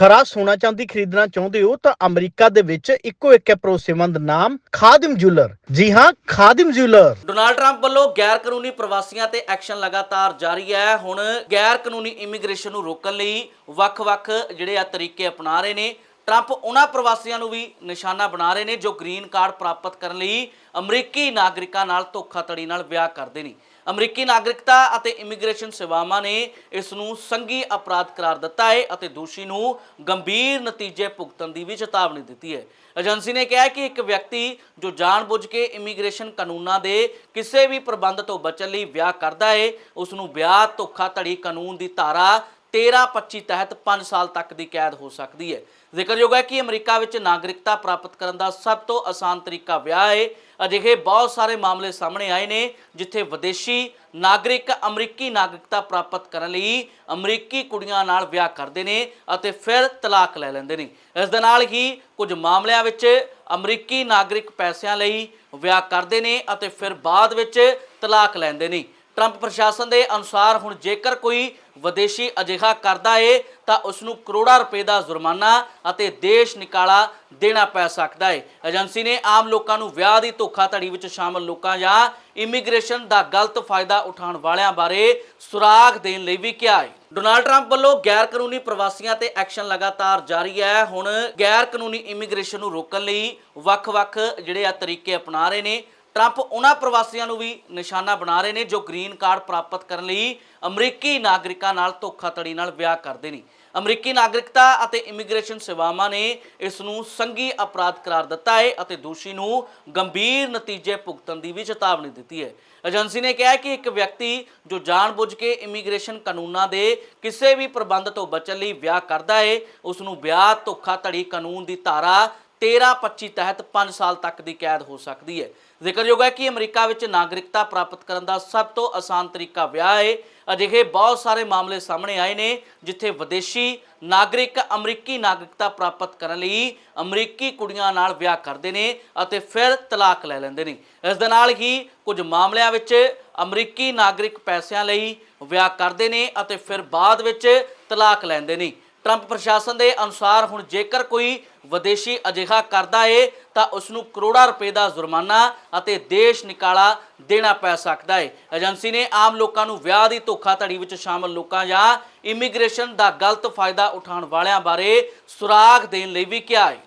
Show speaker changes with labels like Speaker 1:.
Speaker 1: ਖਰਾ ਸੋਨਾ ਚਾਂਦੀ ਖਰੀਦਣਾ ਚਾਹੁੰਦੇ ਹੋ ਤਾਂ ਅਮਰੀਕਾ ਦੇ ਵਿੱਚ ਇੱਕੋ ਇੱਕ ਹੈ ਭਰੋਸੇਮੰਦ ਨਾਮ, ਖਾਦਿਮ ਜੁਲਰ ਜੀ ਹਾਂ, ਖਾਦਿਮ ਜੁਲਰ
Speaker 2: ਡੋਨਾਲਡ ਟਰੰਪ ਵੱਲੋਂ ਗੈਰ ਕਾਨੂੰਨੀ ਪ੍ਰਵਾਸੀਆਂ ਤੇ ਐਕਸ਼ਨ ਲਗਾਤਾਰ ਜਾਰੀ ਹੈ। ਹੁਣ ਗੈਰ ਕਾਨੂੰਨੀ ਇਮੀਗ੍ਰੇਸ਼ਨ ਨੂੰ ਰੋਕਣ ਲਈ ਵੱਖ-ਵੱਖ ਜਿਹੜੇ ਆ ਤਰੀਕੇ ਅਪਣਾ ਰਹੇ ਨੇ। ਟਰੰਪ ਉਹਨਾਂ ਪ੍ਰਵਾਸੀਆਂ ਨੂੰ ਵੀ ਨਿਸ਼ਾਨਾ ਬਣਾ ਰਹੇ ਨੇ ਜੋ ਗ੍ਰੀਨ ਕਾਰਡ ਪ੍ਰਾਪਤ ਕਰਨ ਲਈ ਅਮਰੀਕੀ ਨਾਗਰਿਕਾਂ ਨਾਲ ਧੋਖਾਧੜੀ ਨਾਲ ਵਿਆਹ ਕਰਦੇ ਨੇ। ਅਮਰੀਕੀ ਨਾਗਰਿਕਤਾ ਅਤੇ ਇਮੀਗ੍ਰੇਸ਼ਨ ਸੇਵਾਵਾਂ ਨੇ ਇਸ ਨੂੰ ਸੰਗੀ ਅਪਰਾਧ ਕਰਾਰ ਦਿੱਤਾ ਹੈ ਅਤੇ ਦੋਸ਼ੀ ਨੂੰ ਗੰਭੀਰ ਨਤੀਜੇ ਭੁਗਤਣ ਦੀ ਵੀ ਚੇਤਾਵਨੀ ਦਿੱਤੀ ਹੈ। ਏਜੰਸੀ ਨੇ ਕਿਹਾ ਕਿ ਇੱਕ ਵਿਅਕਤੀ ਜੋ ਜਾਣਬੁੱਝ ਕੇ ਇਮੀਗ੍ਰੇਸ਼ਨ ਕਾਨੂੰਨਾਂ ਦੇ ਕਿਸੇ ਵੀ ਪ੍ਰਬੰਧ ਤੋਂ ਬਚਣ ਲਈ ਵਿਆਹ ਕਰਦਾ ਹੈ, ਉਸ ਨੂੰ ਵਿਆਹ ਧੋਖਾਧੜੀ ਕਾਨੂੰਨ ਦੀ ਧਾਰਾ 1325 ਤਹਿਤ 5 ਸਾਲ ਤੱਕ ਦੀ ਕੈਦ ਹੋ ਸਕਦੀ ਹੈ। ਜ਼ਿਕਰਯੋਗ ਹੈ ਕਿ ਅਮਰੀਕਾ ਵਿੱਚ ਨਾਗਰਿਕਤਾ ਪ੍ਰਾਪਤ ਕਰਨ ਦਾ ਸਭ ਤੋਂ ਆਸਾਨ ਤਰੀਕਾ ਵਿਆਹ ਹੈ। ਅਜਿਹੇ ਬਹੁਤ ਸਾਰੇ ਮਾਮਲੇ ਸਾਹਮਣੇ ਆਏ ਨੇ, ਜਿੱਥੇ ਵਿਦੇਸ਼ੀ ਨਾਗਰਿਕ ਅਮਰੀਕੀ ਨਾਗਰਿਕਤਾ ਪ੍ਰਾਪਤ ਕਰਨ ਲਈ ਅਮਰੀਕੀ ਕੁੜੀਆਂ ਨਾਲ ਵਿਆਹ ਕਰਦੇ ਨੇ ਅਤੇ ਫਿਰ ਤਲਾਕ ਲੈ ਲੈਂਦੇ ਨੇ। ਇਸ ਦੇ ਨਾਲ ਹੀ ਕੁਝ ਮਾਮਲਿਆਂ ਵਿੱਚ ਅਮਰੀਕੀ ਨਾਗਰਿਕ ਪੈਸਿਆਂ ਲਈ ਵਿਆਹ ਕਰਦੇ ਨੇ ਅਤੇ ਫਿਰ ਬਾਅਦ ਵਿੱਚ ਤਲਾਕ ਲੈਂਦੇ ਨੇ। ਟਰੰਪ ਪ੍ਰਸ਼ਾਸਨ ਦੇ ਅਨੁਸਾਰ ਹੁਣ ਜੇਕਰ ਕੋਈ ਵਿਦੇਸ਼ੀ ਅਜਿਹਾ ਕਰਦਾ ਏ, ਤਾਂ ਉਸ ਨੂੰ ਕਰੋੜਾਂ ਰੁਪਏ ਦਾ ਜੁਰਮਾਨਾ ਅਤੇ ਦੇਸ਼ ਨਿਕਾਲਾ ਦੇਣਾ ਪੈ ਸਕਦਾ ਏ। ਏਜੰਸੀ ਨੇ ਆਮ ਲੋਕਾਂ ਨੂੰ ਵਿਆਹ ਦੀ ਧੋਖਾਧੜੀ ਵਿੱਚ ਸ਼ਾਮਲ ਲੋਕਾਂ ਜਾਂ ਇਮੀਗ੍ਰੇਸ਼ਨ ਦਾ ਗਲਤ ਫਾਇਦਾ ਉਠਾਉਣ ਵਾਲਿਆਂ ਬਾਰੇ ਸੁਰਾਗ ਦੇਣ ਲਈ ਵੀ ਕਿਹਾ ਹੈ ਡੋਨਾਲਡ ਟਰੰਪ ਵੱਲੋਂ ਗੈਰ ਕਾਨੂੰਨੀ ਪ੍ਰਵਾਸੀਆਂ ਤੇ ਐਕਸ਼ਨ ਲਗਾਤਾਰ ਜਾਰੀ ਹੈ। ਹੁਣ ਗੈਰ ਕਾਨੂੰਨੀ ਇਮੀਗ੍ਰੇਸ਼ਨ ਨੂੰ ਰੋਕਣ ਲਈ ਵੱਖ-ਵੱਖ ਜਿਹੜੇ ਆ ਤਰੀਕੇ ਅਪਣਾ ਰਹੇ ਨੇ। ਟਰੰਪ ਉਹਨਾਂ ਪ੍ਰਵਾਸੀਆਂ ਨੂੰ ਵੀ ਨਿਸ਼ਾਨਾ ਬਣਾ ਰਹੇ ਨੇ ਜੋ ਗ੍ਰੀਨ ਕਾਰਡ ਪ੍ਰਾਪਤ ਕਰਨ ਲਈ ਅਮਰੀਕੀ ਨਾਗਰਿਕਾਂ ਨਾਲ ਧੋਖਾਧੜੀ ਨਾਲ ਵਿਆਹ ਕਰਦੇ ਨੇ। ਅਮਰੀਕੀ ਨਾਗਰਿਕਤਾ ਅਤੇ ਇਮੀਗ੍ਰੇਸ਼ਨ ਸੇਵਾਵਾਂ ਨੇ ਇਸ ਨੂੰ ਸੰਗੀ ਅਪਰਾਧ ਕਰਾਰ ਦਿੱਤਾ ਹੈ ਅਤੇ ਦੋਸ਼ੀ ਨੂੰ ਗੰਭੀਰ ਨਤੀਜੇ ਭੁਗਤਣ ਦੀ ਵੀ ਚੇਤਾਵਨੀ ਦਿੱਤੀ ਹੈ। ਏਜੰਸੀ ਨੇ ਕਿਹਾ ਕਿ ਇੱਕ ਵਿਅਕਤੀ ਜੋ ਜਾਣਬੁੱਝ ਕੇ ਇਮੀਗ੍ਰੇਸ਼ਨ ਕਾਨੂੰਨਾਂ ਦੇ ਕਿਸੇ ਵੀ ਪ੍ਰਬੰਧ ਤੋਂ ਬਚਣ ਲਈ ਵਿਆਹ ਕਰਦਾ ਹੈ, ਉਸ ਨੂੰ ਵਿਆਹ ਧੋਖਾਧੜੀ ਕਾਨੂੰਨ ਦੀ ਧਾਰਾ 1325 ਤਹਿਤ 5 ਸਾਲ ਤੱਕ ਦੀ ਕੈਦ ਹੋ ਸਕਦੀ ਹੈ। ਜ਼ਿਕਰਯੋਗ ਹੈ ਕਿ ਅਮਰੀਕਾ ਵਿੱਚ ਨਾਗਰਿਕਤਾ ਪ੍ਰਾਪਤ ਕਰਨ ਦਾ ਸਭ ਤੋਂ ਆਸਾਨ ਤਰੀਕਾ ਵਿਆਹ ਹੈ। ਅਜਿਹੇ ਬਹੁਤ ਸਾਰੇ ਮਾਮਲੇ ਸਾਹਮਣੇ ਆਏ ਨੇ, ਜਿੱਥੇ ਵਿਦੇਸ਼ੀ ਨਾਗਰਿਕ ਅਮਰੀਕੀ ਨਾਗਰਿਕਤਾ ਪ੍ਰਾਪਤ ਕਰਨ ਲਈ ਅਮਰੀਕੀ ਕੁੜੀਆਂ ਨਾਲ ਵਿਆਹ ਕਰਦੇ ਨੇ ਅਤੇ ਫਿਰ ਤਲਾਕ ਲੈ ਲੈਂਦੇ ਨੇ। ਇਸ ਦੇ ਨਾਲ ਹੀ ਕੁਝ ਮਾਮਲਿਆਂ ਵਿੱਚ ਅਮਰੀਕੀ ਨਾਗਰਿਕ ਪੈਸਿਆਂ ਲਈ ਵਿਆਹ ਕਰਦੇ ਨੇ ਅਤੇ ਫਿਰ ਬਾਅਦ ਵਿੱਚ ਤਲਾਕ ਲੈਂਦੇ ਨੇ। ਟਰੰਪ ਪ੍ਰਸ਼ਾਸਨ ਦੇ ਅਨੁਸਾਰ ਹੁਣ ਜੇਕਰ ਕੋਈ ਵਿਦੇਸ਼ੀ ਅਜਿਹਾ ਕਰਦਾ ਏ, ਤਾਂ ਉਸ ਨੂੰ ਕਰੋੜਾਂ ਰੁਪਏ ਦਾ ਜੁਰਮਾਨਾ ਅਤੇ ਦੇਸ਼ ਨਿਕਾਲਾ ਦੇਣਾ ਪੈ ਸਕਦਾ ਏ। ਏਜੰਸੀ ਨੇ ਆਮ ਲੋਕਾਂ ਨੂੰ ਵਿਆਹ ਦੀ ਧੋਖਾਧੜੀ ਵਿੱਚ ਸ਼ਾਮਲ ਲੋਕਾਂ ਜਾਂ ਇਮੀਗ੍ਰੇਸ਼ਨ ਦਾ ਗਲਤ ਫਾਇਦਾ ਉਠਾਉਣ ਵਾਲਿਆਂ ਬਾਰੇ ਸੁਰਾਗ ਦੇਣ ਲਈ ਵੀ ਕਿਹਾ ਹੈ